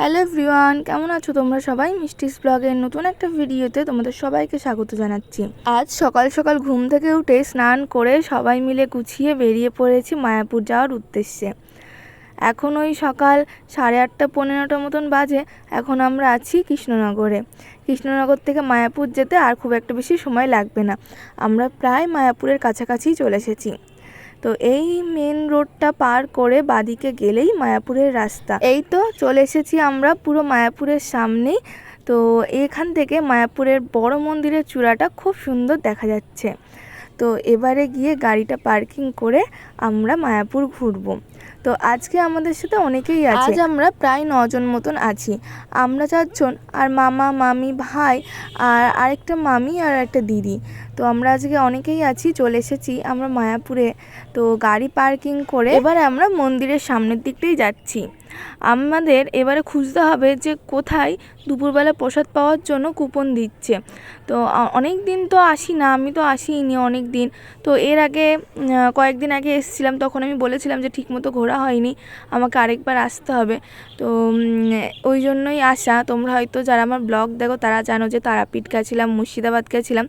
Hello everyone, কেমন আছো তোমরা সবাই? মিষ্টিস ব্লগের নতুন একটা ভিডিওতে তোমাদের সবাইকে স্বাগত জানাচ্ছি। আজ সকাল সকাল ঘুম থেকে উঠে স্নান করে সবাই মিলে গুছিয়ে বেরিয়ে পড়েছি মায়াপুর যাওয়ার উদ্দেশ্যে। এখন ওই সকাল সাড়ে আটটা পনেরোটা মতন বাজে, এখন আমরা আছি কৃষ্ণনগরে। কৃষ্ণনগর থেকে মায়াপুর যেতে আর খুব একটা বেশি সময় লাগবে না। আমরা প্রায় মায়াপুরের কাছাকাছি চলে এসেছি। তো এই মেন রোডটা পার করে বাদিকে গেলেই মায়াপুরের রাস্তা। এই তো চলে এসেছি আমরা পুরো মায়াপুরের সামনেই। তো এখান থেকে মায়াপুরের বড় মন্দিরের চূড়াটা খুব সুন্দর দেখা যাচ্ছে। তো এবারে গিয়ে গাড়িটা পার্কিং করে আমরা মায়াপুর ঘুরবো। তো আজকে আমাদের সাথে অনেকেই আছে। আজ আমরা প্রায় নজন মতন আছি। আমরা চারজন, আর মামা, মামি, ভাই, আর আরেকটা মামি আর একটা দিদি। তো আমরা আজকে অনেকেই আছি, চলে এসেছি আমরা মায়াপুরে। তো গাড়ি পার্কিং করে এবারে আমরা মন্দিরের সামনের দিকটাই যাচ্ছি। আমাদের এবারে খুঁজতে হবে যে কোথায় দুপুরবেলা প্রসাদ পাওয়ার জন্য কুপন দিচ্ছে। তো অনেক দিন তো আসি না, আমি তো আসিনি অনেক দিন তো এর আগে কয়েকদিন আগে এসেছিলাম, তখন আমি বলেছিলাম যে ঠিকমতো ঘোরা হয়নি, আমাকে আরেকবার আসতে হবে। তো ওই জন্যই আসা। তোমরা হয়তো যারা আমার ব্লগ দেখো, তারা জানো যে তারাপীঠ গেছিলাম, মুর্শিদাবাদ গেছিলাম।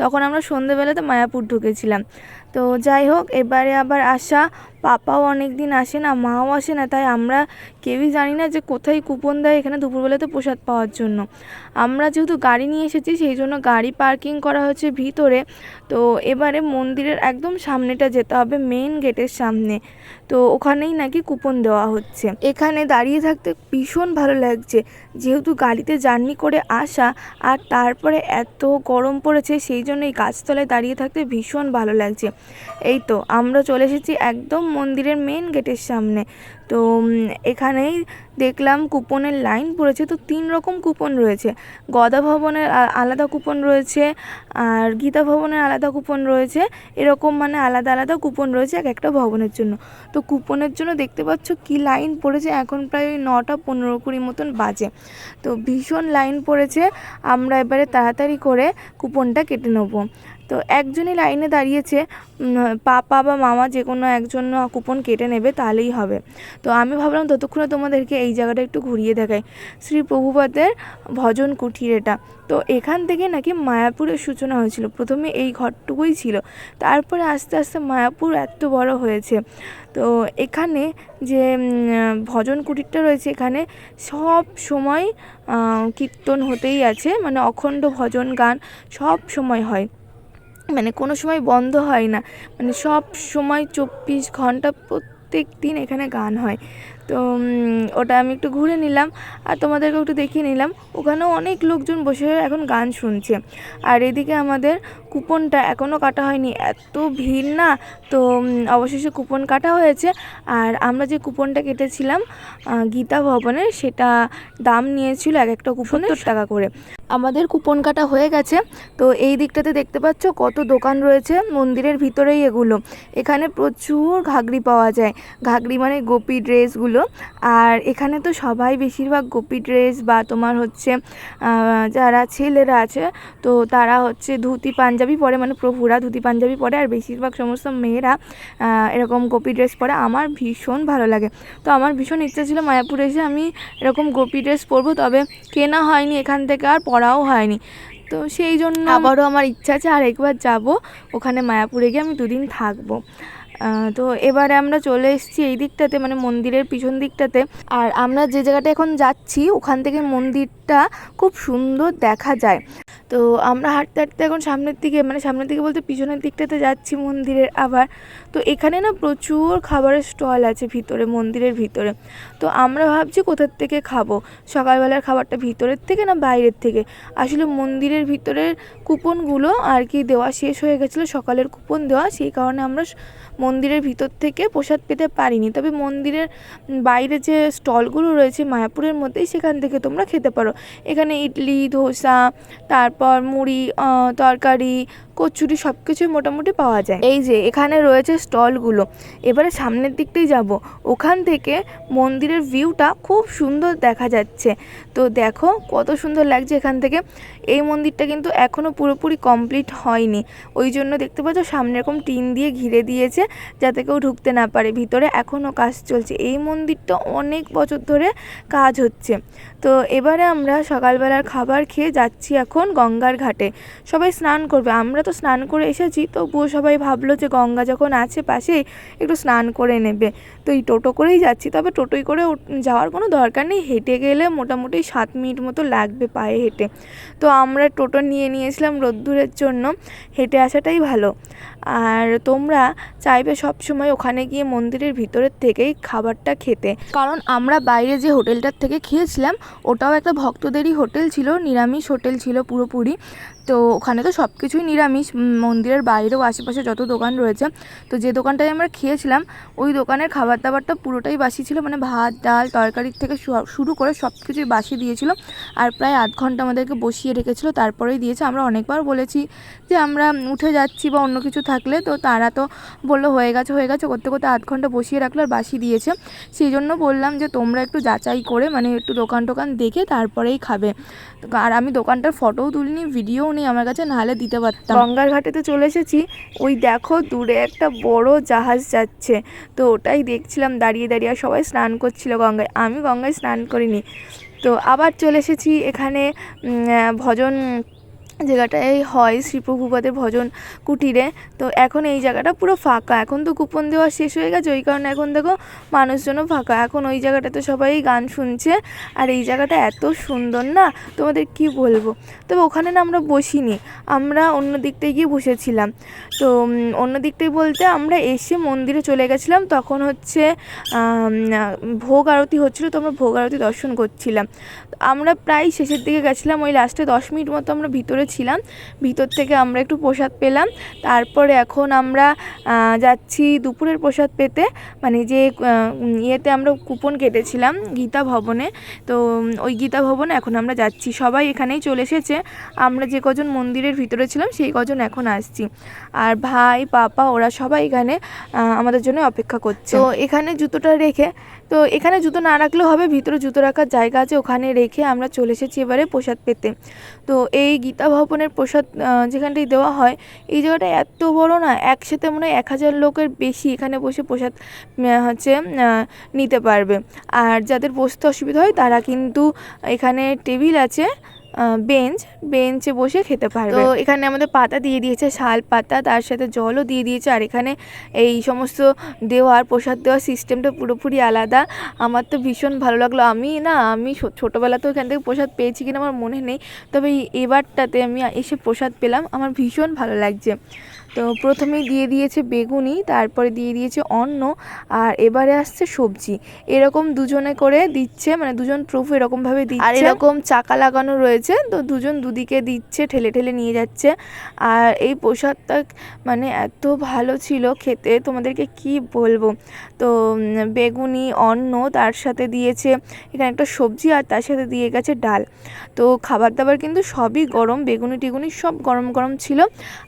তখন আমরা সন্ধেবেলাতে মায়াপুর ঢুকেছিলাম। তো যাই হোক, এবারে আবার আসা পাপাও অনেক দিন আসে না, মাও আসে না, তাই আমরা কেউই জানি না যে কোথায় কুপন দেয় এখানে দুপুরবেলাতে প্রসাদ পাওয়ার জন্য। আমরা যেহেতু গাড়ি নিয়ে এসেছি, সেই জন্য গাড়ি পার্কিং করা হচ্ছে ভিতরে। তো এবারে মন্দিরের একদম সামনেটা যেতে হবে মেন গেটের সামনে। তো ওখানেই নাকি কুপন দেওয়া হচ্ছে। এখানে দাঁড়িয়ে থাকতে ভীষণ ভালো লাগছে। যেহেতু গাড়িতে জার্নি করে আসা, আর তারপরে এত গরম পড়েছে, সেই জন্য এই গাছতলায় দাঁড়িয়ে থাকতে ভীষণ ভালো লাগছে। এই তো, আমরা চলে এসেছি একদম মন্দিরের মেন গেটের সামনে। তো এখানেই দেখলাম কুপনের লাইন পড়েছে, তো তিন রকম কুপন রয়েছে। গদা ভবনের আলাদা কুপন রয়েছে, আর গীতা ভবনের আলাদা কুপন রয়েছে। এরকম মানে আলাদা আলাদা কুপন রয়েছে এক একটা ভবনের জন্য। তো কুপনের জন্য দেখতে পাচ্ছ কি লাইন পড়েছে? এখন প্রায় নটা পনেরো কুড়ি মতন বাজে। তো ভীষণ লাইন পড়েছে, আমরা এবারে তাড়াতাড়ি করে কুপনটা কেটে নেব। তো একজনই লাইনে দাঁড়িয়েছে পাপা বা মামা যে কোনো একজন কুপন কেটে নেবে তাহলেই হবে। তো আমি ভাবলাম ততক্ষণে তোমাদেরকে এই জায়গাটা একটু ঘুরিয়ে দেখাই। শ্রী প্রভুপাদের ভজন কুঠির এটা। তো এখান থেকে নাকি মায়াপুরের সূচনা হয়েছিল। প্রথমে এই ঘরটুকুই ছিল। তারপরে আস্তে আস্তে মায়াপুর এত বড় হয়েছে। তো এখানে যে ভজন কুটিরটা রয়েছে, এখানে সব সময় কীর্তন হতেই আছে। মানে অখণ্ড ভজন গান সব সময় হয়। মানে কোনো সময় বন্ধ হয় না। মানে সব সময় চব্বিশ ঘণ্টা প্রত্যেক দিন এখানে গান হয়। তো ওটা আমি একটু ঘুরে নিলাম আর তোমাদেরকে একটু দেখিয়ে নিলাম। ওখানেও অনেক লোকজন বসে এখন গান শুনছে। আর এদিকে আমাদের কুপনটা এখনও কাটা হয়নি। এত ভিড় না? তো অবশেষে কুপন কাটা হয়েছে। আর আমরা যে কুপনটা কেটেছিলাম গীতা ভবনের সেটা দাম নিয়েছিল এক একটা কুপনে টাকা করে। আমাদের কুপন কাটা হয়ে গেছে। তো এই দিকটাতে দেখতে পাচ্ছ কত দোকান রয়েছে মন্দিরের ভিতরেই এগুলো। এখানে প্রচুর ঘাগরি পাওয়া যায়। ঘাগরি মানে গোপী ড্রেসগুলো। আর এখানে তো সবাই বেশিরভাগ গোপী ড্রেস বা তোমার হচ্ছে যারা ছেলেরা আছে, তো তারা হচ্ছে ধুতি, পাঞ্জাবি পরে মানে প্রভুরা ধুতি, পাঞ্জাবি পরে, আর বেশিরভাগ সমস্ত মেয়েরা এরকম গোপী ড্রেস পরে। আমার ভীষণ ভালো লাগে। তো আমার ভীষণ ইচ্ছা ছিল মায়াপুরে এসে আমি এরকম গোপী ড্রেস পরবো, তবে কেনা হয়নি এখান থেকে, আর পরাও হয়নি। তো সেই জন্য আবারও আমার ইচ্ছা আছে আর একবার যাব, ওখানে মায়াপুরে গিয়ে আমি দুদিন থাকব। তো এবারে আমরা চলে এসেছি এই দিকটাতে মানে মন্দিরের পিছন দিকটাতে। আর আমরা যে জায়গাটা এখন যাচ্ছি, ওখান থেকে মন্দিরটা খুব সুন্দর দেখা যায়। তো আমরা হাঁটতে হাঁটতে এখন সামনের দিকে মানে সামনের দিকে বলতে পিছনের দিকটাতে যাচ্ছি মন্দিরের আবার। তো এখানে না প্রচুর খাবারের স্টল আছে ভিতরে, মন্দিরের ভিতরে। তো আমরা ভাবছি কোথার থেকে খাব? সকালবেলার খাবারটা ভিতরের থেকে না বাইরের থেকে? আসলে মন্দিরের ভিতরের কুপনগুলো আর কি দেওয়া শেষ হয়ে গেছিল, সকালের কুপন দেওয়া, সেই কারণে আমরা মন্দিরের ভিতর থেকে প্রসাদ পেতে পারিনি। তবে মন্দিরের বাইরে যে স্টলগুলো রয়েছে মায়াপুরের মধ্যেই সেখান থেকে তোমরা খেতে পারো। এখানে ইডলি, ধোসা, তারপর মুড়ি তরকারি কচুরি সব কিছুই মোটামুটি পাওয়া যায়। এই যে, এখানে রয়েছে স্টলগুলো। এবারে সামনের দিকটাই যাব। ওখান থেকে মন্দিরের ভিউটা খুব সুন্দর দেখা যাচ্ছে। তো দেখো, কত সুন্দর লাগছে এখান থেকে। এই মন্দিরটা কিন্তু এখনও পুরোপুরি কমপ্লিট হয়নি। ওই জন্য দেখতে পাচ্ছ, সামনে এরকম টিন দিয়ে ঘিরে দিয়েছে যাতে কেউ ঢুকতে না পারে। ভিতরে এখনও কাজ চলছে। এই মন্দিরটা অনেক বছর ধরে কাজ হচ্ছে। তো এবারে আমরা সকালবেলার খাবার খেয়ে যাচ্ছি এখন গঙ্গার ঘাটে। সবাই স্নান করবে। আমরা তো স্নান করে এসেছি তো তবুও সবাই ভাবলো যে গঙ্গা যখন আছে পাশেই একটু স্নান করে নেবে। তো এই টোটো করেই যাচ্ছি, তবে টোটোই করে যাওয়ার কোনো দরকার নেই, হেঁটে গেলে মোটামুটি সাত মিনিট মতো লাগবে পায়ে হেঁটে। তো আমরা টোটো নিয়ে নিয়েছিলাম রোদ্দুরের জন্য, হেঁটে আসাটাই ভালো। আর তোমরা চাইবে সব সময় ওখানে গিয়ে মন্দিরের ভিতরের থেকেই খাবারটা খেতে। কারণ আমরা বাইরে যে হোটেলটার থেকে খেয়েছিলাম, ওটাও একটা ভক্তদেরই হোটেল ছিল, নিরামিষ হোটেল ছিল পুরোপুরি। তো ওখানে তো সব কিছুই নিরামিষ। উম, মন্দিরের বাইরেও আশেপাশে যত দোকান রয়েছে তো যে দোকানটায় আমরা খেয়েছিলাম ওই দোকানের খাবার দাবারটা পুরোটাই বাসি ছিল মানে ভাত ডাল তরকারির থেকে শুরু করে সব কিছুই বাসি দিয়েছিল। আর প্রায় আধ ঘণ্টা আমাদেরকে বসিয়ে রেখেছিল তারপরেই দিয়েছে। আমরা অনেকবার বলেছি যে আমরা উঠে যাচ্ছি বা অন্য কিছু থাকলে তো তারা তো বলল হয়ে গেছে হয়ে গেছে। করতে করতে আধ ঘণ্টা বসিয়ে রাখল আর বাসি দিয়েছে। সেই জন্য বললাম যে তোমরা একটু যাচাই করে মানে একটু দোকান টোকান দেখে তারপরেই খাবে। আর আমি দোকানটার ফটোও তুলিনি ভিডিওও নেই আমার কাছে নাহলে দিতে পারতাম। গঙ্গার ঘাটে তো চলে এসেছি। ওই দেখো, দূরে একটা বড় জাহাজ যাচ্ছে। তো ওটাই দেখছিলাম, দাঁড়িয়ে দাঁড়িয়ে। সবাই স্নান করছিল গঙ্গায়। আমি গঙ্গায় স্নান করিনি। তো আবার চলে এসেছি এখানে ভজন জায়গাটায় হয় শ্রীপ্রভুপাদের ভজন কুটিরে। তো এখন এই জায়গাটা পুরো ফাঁকা। এখন তো কুপন দেওয়া শেষ হয়ে গেছে, ওই কারণে এখন দেখো মানুষজনও ফাঁকা। এখন ওই জায়গাটাতে সবাই গান শুনছে। আর এই জায়গাটা এত সুন্দর না? তোমাদের কি বলব? তবে ওখানে না আমরা বসিনি। আমরা অন্য দিকটায় গিয়ে বসেছিলাম। তো অন্য দিকটায় বলতে আমরা এসে মন্দিরে চলে গেছিলাম। তখন হচ্ছে ভোগ আরতি হচ্ছিল, তো আমরা ভোগ আরতি দর্শন করছিলাম। আমরা প্রায় শেষের দিকে গেছিলাম। ওই লাস্টে দশ মিনিট মতো আমরা ভিতরে ছিলাম ভিতর থেকে আমরা একটু প্রসাদ পেলাম। তারপরে এখন আমরা যাচ্ছি দুপুরের প্রসাদ পেতে। মানে যে ইয়েতে আমরা কুপন কেটেছিলাম গীতা ভবনে। তো ওই গীতা ভবনে এখন আমরা যাচ্ছি। সবাই এখানেই চলে এসেছে। আমরা যে কজন মন্দিরের ভিতরে ছিলাম, সেই কজন এখন আসছি। আর ভাই, পাপা, ওরা সবাই এখানে আমাদের জন্য অপেক্ষা করছে। তো এখানে জুতোটা রেখে তো এখানে জুতো না রাখলেও হবে, ভিতরে জুতো রাখার জায়গা আছে, ওখানে রেখে আমরা চলে এসেছি এবারে প্রসাদ পেতে। তো এই গীতা ভবনের প্রসাদ যেখানটাই দেওয়া হয়, এই জায়গাটা এত বড় না, একসাথে মনে হয় এক হাজার লোকের বেশি এখানে বসে প্রসাদ হচ্ছে নিতে পারবে। আর যাদের বসতে অসুবিধা হয়, তারা কিন্তু এখানে টেবিল আছে বেঞ্চ বেঞ্চে বসে খেতে পারবে। তো এখানে আমাদের পাতা দিয়ে দিয়েছে শাল পাতা তার সাথে জলও দিয়ে দিয়েছে আর এখানে এই সমস্ত দেওয়ার প্রসাদ দেওয়ার সিস্টেমটা পুরোপুরি আলাদা। আমার তো ভীষণ ভালো লাগল। আমি না আমি ছোটোবেলাতেও এখান থেকে প্রসাদ পেয়েছি কিনা আমার মনে নেই। তবে এবারটাতে আমি এসে প্রসাদ পেলাম। আমার ভীষণ ভালো লাগছে। তো প্রথমেই দিয়ে দিয়েছে বেগুনি তারপরে দিয়ে দিয়েছে অন্ন আর এবারে আসছে সবজি। এরকম দুজনে করে দিচ্ছে মানে দুজন প্রভু এরকমভাবে দিচ্ছে। আর এরকম চাকা লাগানো রয়েছে তো দুজন দুদিকে দিচ্ছে, ঠেলে ঠেলে নিয়ে যাচ্ছে। আর এই প্রসাদটা মানে এত ভালো ছিল খেতে। তোমাদেরকে কি বলব? তো বেগুনি, অন্ন তার সাথে দিয়েছে। এখানে একটা সবজি আর তার সাথে দিয়ে গেছে ডাল। তো খাবার দাবার কিন্তু সবই গরম। বেগুনি টেগুনি সব গরম গরম ছিল।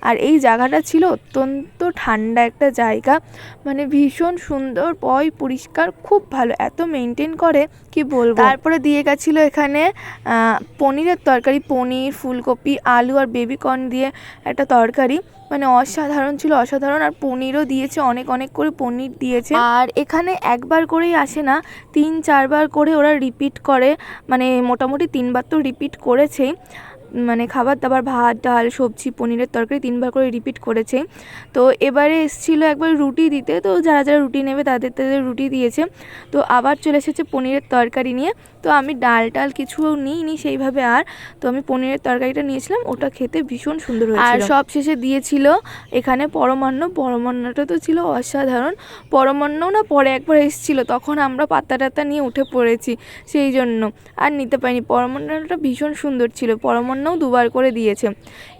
আর এই জায়গাটা ছিল অত্যন্ত ঠান্ডা একটা জায়গা। মানে ভীষণ সুন্দর, পয় পরিষ্কার, খুব ভালো। এত মেনটেন করে, কি বলব? তারপরে দিয়ে গেছিল এখানে পনিরের তরকারি পনির, ফুলকপি, আলু আর বেবিকর্ন দিয়ে একটা তরকারি। মানে অসাধারণ ছিল, অসাধারণ। আর পনিরও দিয়েছে, অনেক অনেক করে পনির দিয়েছে। আর এখানে একবার করেই আসে না, তিন, চারবার করে ওরা রিপিট করে। মানে মোটামুটি তিনবার তো রিপিট করেছেই। মানে খাবার, দাবার, ভাত, ডাল, সবজি, পনিরের তরকারি তিনবার করে রিপিট করেছে। তো এবারে এসেছিল একবার রুটি দিতে। তো যারা যারা রুটি নেবে তাদের তাদের রুটি দিয়েছে। তো আবার চলে এসেছে পনিরের তরকারি নিয়ে। তো আমি ডাল টাল কিছু নিইনি সেইভাবে আর। তো আমি পনিরের তরকারিটা নিয়েছিলাম। ওটা খেতে ভীষণ সুন্দর হয়েছিল। আর সব শেষে দিয়েছিল এখানে পরমান্ন। পরমান্নটা তো ছিল অসাধারণ। পরমান্নও না পরে একবার এসেছিল। তখন আমরা পাতা টাতা নিয়ে উঠে পড়েছি। সেই জন্য। আর নিতে পারিনি। পরমান্নটা ভীষণ সুন্দর ছিল। পরমান্ন জন্যও দুবার করে দিয়েছে।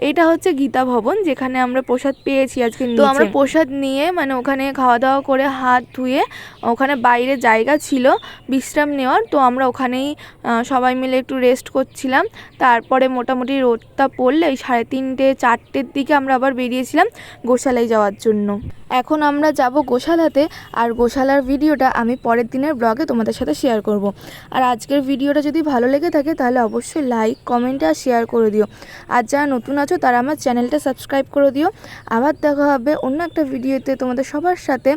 এইটা হচ্ছে গীতা ভবন যেখানে আমরা প্রসাদ পেয়েছি আজকে তো আমরা প্রসাদ নিয়ে মানে ওখানে খাওয়া দাওয়া করে হাত ধুয়ে ওখানে বাইরে জায়গা ছিল বিশ্রাম নেওয়ার তো আমরা ওখানেই সবাই মিলে একটু রেস্ট করছিলাম। তারপরে মোটামুটি রোদটা পড়লে ওই সাড়ে তিনটে চারটের দিকে আমরা আবার বেরিয়েছিলাম গোশালায় যাওয়ার জন্য। এখন আমরা যাব গোশালাতে আর গোশালার ভিডিওটা আমি পরের দিনের ব্লগে তোমাদের সাথে শেয়ার করব। আর আজকের ভিডিওটা যদি ভালো লেগে থাকে তাহলে অবশ্যই লাইক কমেন্ট আর শেয়ার করে দিও। আর যারা নতুন আছো, তারা আমার চ্যানেলটা সাবস্ক্রাইব করে দিও। আবার দেখা হবে অন্য একটা ভিডিওতে তোমাদের সবার সাথে।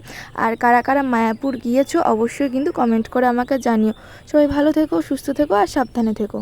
আর কারা কারা মায়াপুর গিয়েছো, অবশ্যই কিন্তু কমেন্ট করে আমাকে জানিও। সবাই ভালো থেকো, সুস্থ থেকো, আর সাবধানে থেকো।